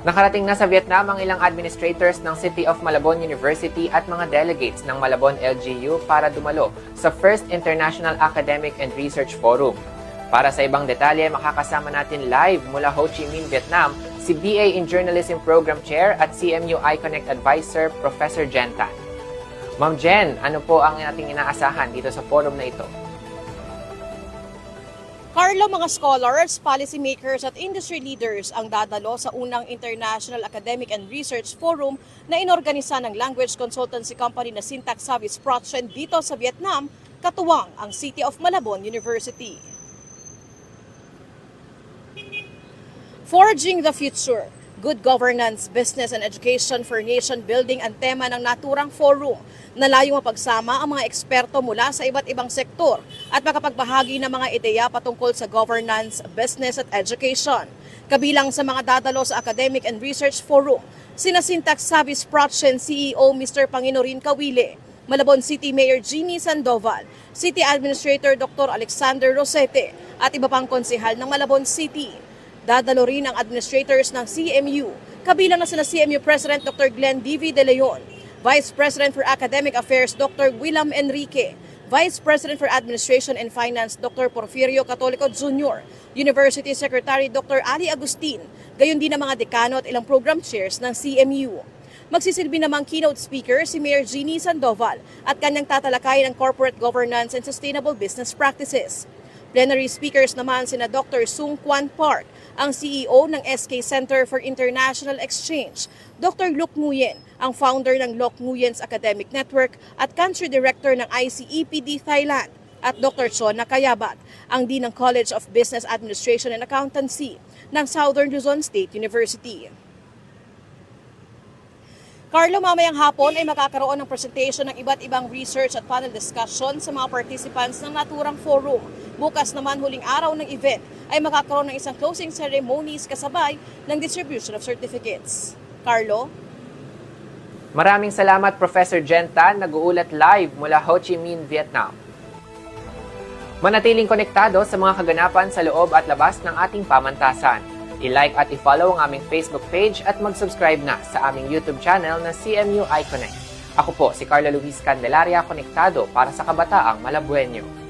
Nakarating na sa Vietnam ang ilang administrators ng City of Malabon University at mga delegates ng Malabon LGU para dumalo sa First International Academic and Research Forum. Para sa ibang detalye, makakasama natin live mula Ho Chi Minh, Vietnam, si BA in Journalism Program Chair at CMU iConnect Advisor, Professor Jen Tan. Ma'am Jen, ano po ang ating inaasahan dito sa forum na ito? Carlo, mga scholars, policymakers at industry leaders ang dadalo sa unang International Academic and Research Forum na inorganisa ng language consultancy company na Syntax Service Production dito sa Vietnam, katuwang ang City of Malabon University. Forging the Future, Good Governance, Business and Education for Nation Building ang tema ng naturang forum na layong mapagsama ang mga eksperto mula sa iba't ibang sektor at makapagbahagi ng mga ideya patungkol sa governance, business at education. Kabilang sa mga dadalo sa Academic and Research Forum, sina Syntax Service Production CEO Mr. Panginorin Kawile, Malabon City Mayor Jeannie Sandoval, City Administrator Dr. Alexander Rosete at iba pang konsehal ng Malabon City. Dadalo rin ang administrators ng CMU, kabilang na sina CMU President Dr. Glenn D.V. De Leon, Vice President for Academic Affairs Dr. William Enrique, Vice President for Administration and Finance Dr. Porfirio Catolico Jr., University Secretary Dr. Ali Agustin, gayon din ang mga dekano at ilang program chairs ng CMU. Magsisilbi namang keynote speaker si Mayor Jeannie Sandoval at kanyang tatalakay ng corporate governance and sustainable business practices. Plenary speakers naman sina Dr. Sung Kwan Park, ang CEO ng SK Center for International Exchange, Dr. Luke Nguyen, ang founder ng Lok Nguyens Academic Network at country director ng ICEPD Thailand, at Dr. Chon Nakayabat, ang Dean ng College of Business Administration and Accountancy ng Southern Luzon State University. Carlo, mamayang hapon ay makakaroon ng presentation ng iba't ibang research at panel discussion sa mga participants ng naturang forum. Bukas naman huling araw ng event ay makakaroon ng isang closing ceremonies kasabay ng distribution of certificates. Carlo? Maraming salamat Professor Jen Tan, nag-uulat live mula Ho Chi Minh, Vietnam. Manatiling konektado sa mga kaganapan sa loob at labas ng ating pamantasan. I-like at i-follow ang aming Facebook page at mag-subscribe na sa aming YouTube channel na CMU iConnect. Ako po si Carla Luis Candelaria, konektado para sa kabataang Malabuenyo.